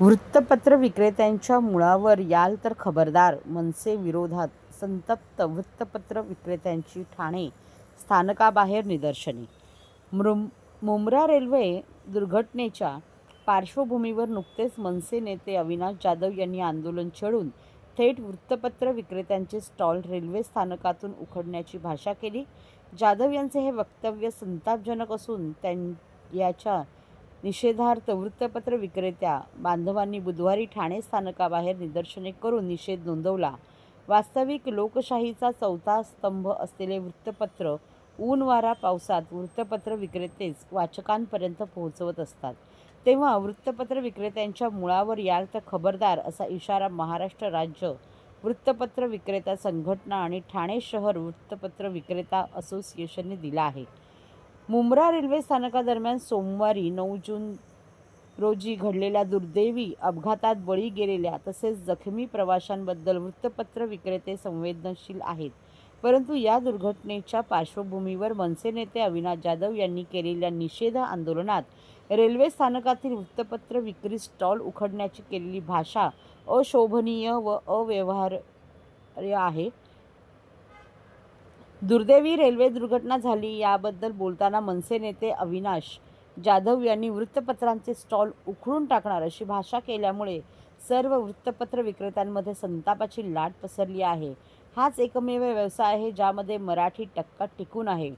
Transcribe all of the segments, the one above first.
वृत्तपत्र विक्रेत्यांच्या मुळावर याल तर खबरदार मनसे विरोधात संतप्त वृत्तपत्र विक्रेत्यांची ठाणे स्थानकाबाहेर निदर्शने. मृम मुंब्रा रेल्वे दुर्घटनेच्या पार्श्वभूमीवर नुकतेच मनसे नेते अविनाश जाधव यांनी आंदोलन छेडून थेट वृत्तपत्र विक्रेत्यांचे स्टॉल रेल्वे स्थानकातून उखडण्याची भाषा केली. जाधव यांचे हे वक्तव्य संतापजनक असून त्यां याच्या निषेधार्थ वृत्तपत्र विक्रेत्या बांधवांनी बुधवारी ठाणे स्थानकाबाहेर निदर्शने करून निषेध नोंदवला. वास्तविक लोकशाहीचा चौथा स्तंभ असलेले वृत्तपत्र ऊन वारा पावसात वृत्तपत्र विक्रेतेच वाचकांपर्यंत पोहोचवत असतात. तेव्हा वृत्तपत्र विक्रेत्यांच्या मुळावर याल तर खबरदार असा इशारा महाराष्ट्र राज्य वृत्तपत्र विक्रेता संघटना आणि ठाणे शहर वृत्तपत्र विक्रेता असोसिएशनने दिला आहे. मुंब्रा रेल्वे स्थानकादरम्यान सोमवारी नऊ जून रोजी घडलेल्या दुर्दैवी अपघातात बळी गेलेल्या तसेच जखमी प्रवाशांबद्दल वृत्तपत्र विक्रेते संवेदनशील आहेत. परंतु या दुर्घटनेच्या पार्श्वभूमीवर मनसे नेते अविनाश जाधव यांनी केलेल्या निषेध आंदोलनात रेल्वे स्थानकातील वृत्तपत्र विक्री स्टॉल उखडण्याची केलेली भाषा अशोभनीय व अव्यवहार्य आहे. दुर्दैवी रेल्वे दुर्घटना झाली याबद्दल बोलताना मनसे नेते अविनाश जाधव यांनी वृत्तपत्रांचे स्टॉल उखडून टाकणार अशी भाषा केल्यामुळे सर्व वृत्तपत्र विक्रेत्यांमध्ये संतापाची लाट पसरली आहे. हाच एकमेव व्यवसाय आहे ज्यामध्ये मराठी टक्का टिकून आहे.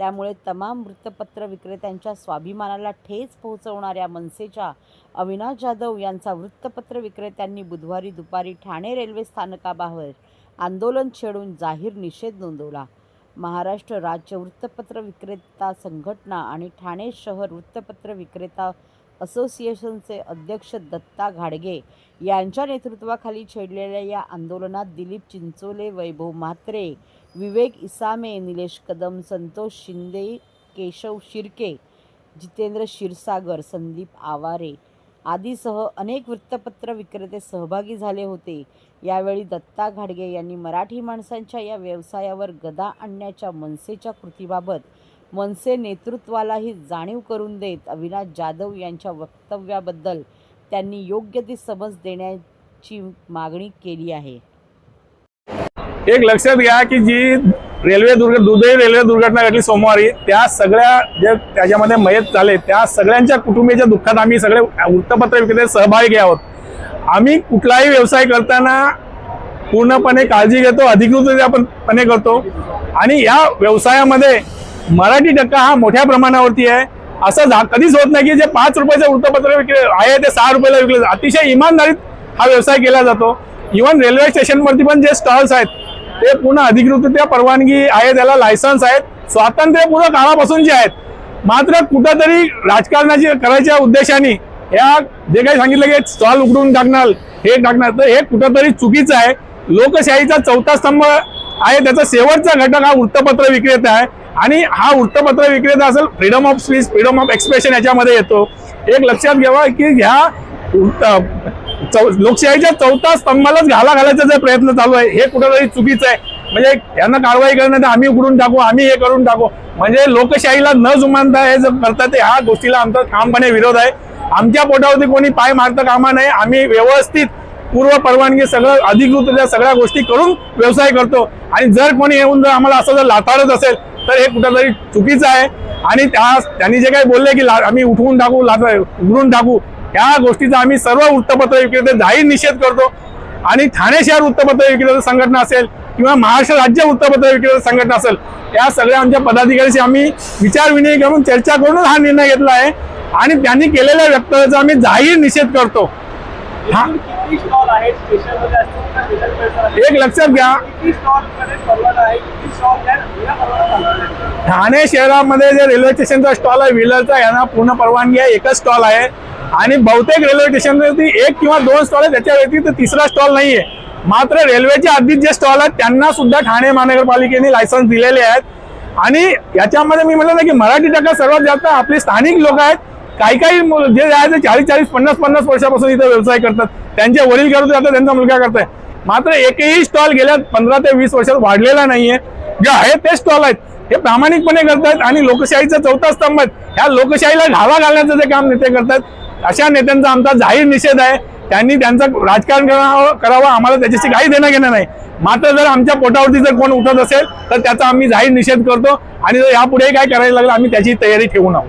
त्यामुळे तमाम वृत्तपत्र विक्रेत्यांच्या स्वाभिमानाला ठेच पोहोचवणाऱ्या मनसेच्या अविनाश जाधव यांचा वृत्तपत्र विक्रेत्यांनी बुधवारी दुपारी ठाणे रेल्वे स्थानकाबाहेर आंदोलन छेडून जाहीर निषेध नोंदवला. महाराष्ट्र राज्य वृत्तपत्र विक्रेता संघटना आणि ठाणे शहर वृत्तपत्र विक्रेता असोसिएशनचे अध्यक्ष दत्ता घाडगे यांच्या नेतृत्वाखाली छेडलेल्या या आंदोलनात दिलीप चिंचोले वैभव म्हात्रे विवेक इसामे निलेश कदम संतोष शिंदे केशव शिर्के जितेंद्र क्षीरसागर संदीप आवारे आदीसह अनेक वृत्तपत्र विक्रेते सहभागी झाले होते. यावेळी दत्ता घाडगे यांनी मराठी माणसांच्या या व्यवसायावर गदा आणण्याच्या मनसेच्या कृतीबाबत मनसे नेतृत्वालाही जाणीव करून देत अविनाश जाधव यांच्या वक्तव्याबद्दल त्यांनी योग्य ती समज देण्याची मागणी केली आहे. एक लक्षात घ्या की जी रेल्वे दुर्घ दुर्दैवी रेल्वे दुर्घटना घडली सोमवारी त्या सगळ्या जे त्याच्यामध्ये मयत झाले त्या सगळ्यांच्या कुटुंबियाच्या दुःखात आम्ही सगळे वृत्तपत्र विक्रेते सहभागी आहोत आम्ही कुठलाही व्यवसाय करताना पूर्णपणे काळजी घेतो अधिकृत आपण पणे करतो. आणि या व्यवसायामध्ये मराठी टक्का हा मोठ्या प्रमाणावरती आहे. असं कधीच होत नाही की जे पाच रुपयाचं वृत्तपत्र विकले आहे ते सहा रुपयाला विकले अतिशय इमानदारीत हा व्यवसाय केला जातो. इव्हन रेल्वे स्टेशनवरती पण जे स्टॉल्स आहेत ते पुन्हा अधिकृतरित्या परवानगी आहे त्याला लायसन्स आहेत. स्वातंत्र्यपूर्व काळापासून जे आहेत मात्र कुठंतरी राजकारणाची करायच्या उद्देशाने या जे काही सांगितलं की स्टॉल उघडून टाकणार हे टाकणार तर हे कुठंतरी चुकीचं आहे. लोकशाहीचा चौथा स्तंभ आहे त्याचा शेवटचा घटक हा वृत्तपत्र विक्रेता आहे. आणि हा वृत्तपत्र विक्रेता असेल freedom of speech freedom of expression याच्यामध्ये येतो. एक लक्षात घ्यावा की ह्या लोकशाहीच्या चौथा स्तंभालाच घाला घालायचा जे प्रयत्न चालू आहे हे कुठेतरी चुकीचं आहे. म्हणजे यांना कारवाई करण्यात आम्ही उघडून टाकू आम्ही हे करून टाकू. म्हणजे लोकशाहीला न जुमानता हे जर करतात ते ह्या गोष्टीला आमचा ठामपणे विरोध आहे. आमच्या पोटावरती कोणी पाय मारता कामा नये आम्ही व्यवस्थित पूर्व परवानगी सगळं अधिकृत सगळ्या गोष्टी करून व्यवसाय करतो. आणि जर कोणी येऊन जर आम्हाला असं जर लाथाडत असेल तर हे कुठेतरी चुकीचं आहे. आणि त्या त्यांनी जे काही बोलले की ला- आम्ही उठवून टाकू लाथ उघडून टाकू या गोष्टीचा आम्ही सर्व वृत्तपत्र विक्रेते जाहीर निषेध करतो. आणि ठाणे शहर वृत्तपत्र विक्रेता संघटना असेल किंवा महाराष्ट्र राज्य वृत्तपत्र विक्रेता संघटना असेल या सगळ्या आमच्या पदाधिकाऱ्यांशी आम्ही विचारविनिमय करून चर्चा करूनच हा निर्णय घेतला आहे. आणि त्यांनी केलेल्या वक्तव्याचा आम्ही जाहीर निषेध करतो. हा. एक लक्षात घ्या. ठाणे शहरामध्ये जे रेल्वे स्टेशनचा स्टॉल आहे व्हीलरचा यांना पूर्ण परवानगी आहे एकच स्टॉल आहे. आणि बहुतेक रेल्वे स्टेशनवरती एक किंवा दोन स्टॉल आहे त्याच्या व्यतिरिक्त तिसरा स्टॉल नाहीये. मात्र रेल्वेच्या आधीच जे स्टॉल आहेत त्यांना सुद्धा ठाणे महानगरपालिकेने लायसन्स दिलेले आहेत. आणि याच्यामध्ये मी म्हटलं ना की मराठी टक्का सर्वात जास्त आपले स्थानिक लोक आहेत. काही काही जे आहे ते चाळीस चाळीस पन्नास पन्नास वर्षापासून इथं व्यवसाय करतात. त्यांचे वडील करत जातात त्यांचा मुलगा करताय. मात्र एकही स्टॉल गेल्या पंधरा ते वीस वर्षात वाढलेला नाहीये. जे आहे ते स्टॉल आहेत. हे प्रामाणिकपणे करतात आणि लोकशाहीचा चौथा स्तंभ आहेत. ह्या लोकशाहीला घावा घालण्याचं जे काम नेते करतात अशा नेत्यांचा आमचा जाहीर निषेध आहे. त्यांनी त्यांचं राजकारण करावं करावं आम्हाला त्याच्याशी काही देणं घेणं नाही. मात्र जर आमच्या पोटावरती जर कोण उठत असेल तर त्याचा आम्ही जाहीर निषेध करतो आणि जर यापुढे काय करायला लागलं आम्ही त्याची तयारी ठेवून आहोत.